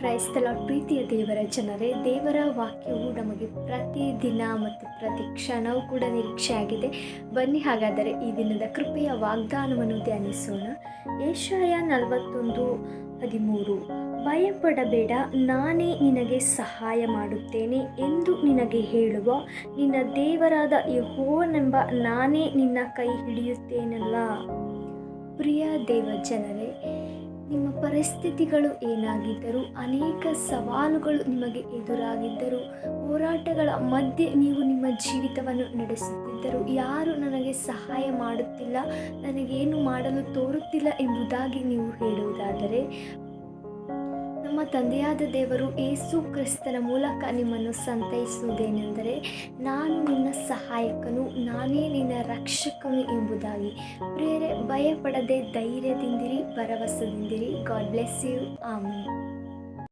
ಕ್ರೈಸ್ತಲ ಪ್ರೀತಿಯ ದೇವರ ಜನರೇ, ದೇವರ ವಾಕ್ಯವು ನಮಗೆ ಪ್ರತಿದಿನ ಮತ್ತು ಪ್ರತಿ ಕ್ಷಣವೂ ಕೂಡ ನಿರೀಕ್ಷೆಯಾಗಿದೆ. ಬನ್ನಿ ಹಾಗಾದರೆ ಈ ದಿನದ ಕೃಪೆಯ ವಾಗ್ದಾನವನ್ನು ಧ್ಯಾನಿಸೋಣ. ಏಷಾಯ ನಲವತ್ತೊಂದು, ಹದಿಮೂರು, ಭಯಪಡಬೇಡ, ನಾನೇ ನಿನಗೆ ಸಹಾಯ ಮಾಡುತ್ತೇನೆ ಎಂದು ನಿನಗೆ ಹೇಳುವ ನಿನ್ನ ದೇವರಾದ ಯಹೋನೆಂಬ ನಾನೇ ನಿನ್ನ ಕೈ ಹಿಡಿಯುತ್ತೇನಲ್ಲ. ಪ್ರಿಯ ದೇವ ಜನರೇ ಪರಿಸ್ಥಿತಿಗಳು ಏನಾಗಿದ್ದರೂ, ಅನೇಕ ಸವಾಲುಗಳು ನಿಮಗೆ ಎದುರಾಗಿದ್ದರೂ, ಹೋರಾಟಗಳ ಮಧ್ಯೆ ನೀವು ನಿಮ್ಮ ಜೀವಿತವನ್ನು ನಡೆಸುತ್ತಿದ್ದರು, ಯಾರು ನನಗೆ ಸಹಾಯ ಮಾಡುತ್ತಿಲ್ಲ, ನನಗೇನು ಮಾಡಲು ತೋರುತ್ತಿಲ್ಲ ಎಂಬುದಾಗಿ ನೀವು ಹೇಳುವುದಾದರೆ ತಂದೆಯಾದ ದೇವರು ಏಸು ಕ್ರಿಸ್ತನ ಮೂಲಕ ನಿಮ್ಮನ್ನು ಸಂತೈಸುವುದೇನೆಂದರೆ ನಾನು ನಿನ್ನ ಸಹಾಯಕನು, ನಾನೇ ನಿನ್ನ ರಕ್ಷಕನು ಎಂಬುದಾಗಿ. ಪ್ರೇರೆ ಭಯಪಡದೆ ಧೈರ್ಯದಿಂದಿರಿ, ಭರವಸೆದಿಂದಿರಿ. ಗಾಡ್ ಬ್ಲೆಸ್ ಯು ಆಮೇಲೆ